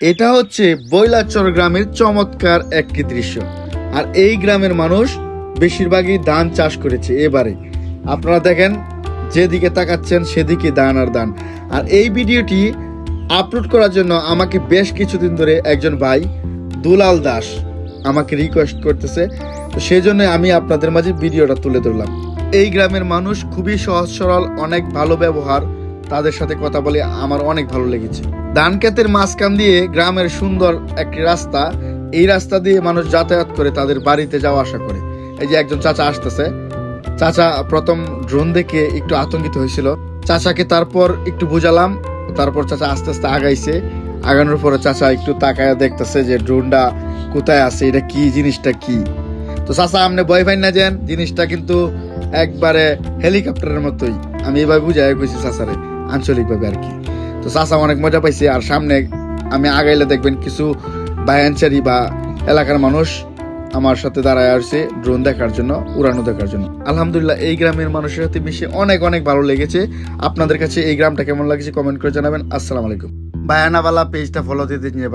এটা হচ্ছে বৈলাচর গ্রামের চমৎকার একটি দৃশ্য। আর এই গ্রামের মানুষ বেশিরভাগই ধান চাষ করেছে এবারে। আপনারা দেখেন, যেদিকে তাকাচ্ছেন সেদিকে দান আর দান আর এই ভিডিওটি আপলোড করার জন্য আমাকে বেশ কিছুদিন ধরে একজন ভাই, দুলাল দাস, আমাকে রিকোয়েস্ট করতেছে। তো সেই জন্য আমি আপনাদের মাঝে ভিডিওটা তুলে ধরলাম। এই গ্রামের মানুষ খুবই সহজ সরল, অনেক ভালো ব্যবহার। তাদের সাথে কথা বলে আমার অনেক ভালো লেগেছে। ধান ক্ষেতের মাঝখান দিয়ে গ্রামের সুন্দর একটি রাস্তা, এই রাস্তা দিয়ে মানুষ যাতায়াত করে তাদের বাড়িতে যাওয়া আসা করে। এই যে একজন চাচা আসতেছে। চাচা প্রথম ড্রোন দেখে একটু আতঙ্কিত হয়েছিল। চাচাকে তারপর একটু বুঝালাম, তারপর চাচা আস্তে আস্তে আগাইছে। আগানোর পরে চাচা একটু তাকায় দেখতেছে যে ড্রোনটা কোথায় আছে, এটা কি, জিনিসটা কি? তো চাচা আপনি ভয় পাই না যেন, জিনিসটা কিন্তু একবারে হেলিকপ্টারের মতোই। আমি এভাবে বুঝাই কইছি চাচারে, আঞ্চলিকভাবে আর কি। তো চাষা অনেক মজা পাইছে। আর সামনে আমি আগাইলে দেখবেন কিছু বায়ানচারি বা এলাকার মানুষ আমার সাথে দাঁড়ায় আসছে ড্রোন দেখার জন্য উড়ানো দেখার জন্য। আলহামদুলিল্লাহ, এই গ্রামের মানুষের সাথে মিশে অনেক অনেক ভালো লেগেছে। আপনাদের কাছে এই গ্রামটা কেমন লাগছে কমেন্ট করে জানাবেন। আসসালামু আলাইকুম। বায়ানাওয়ালা পেজটা ফলো দিতে নিয়ে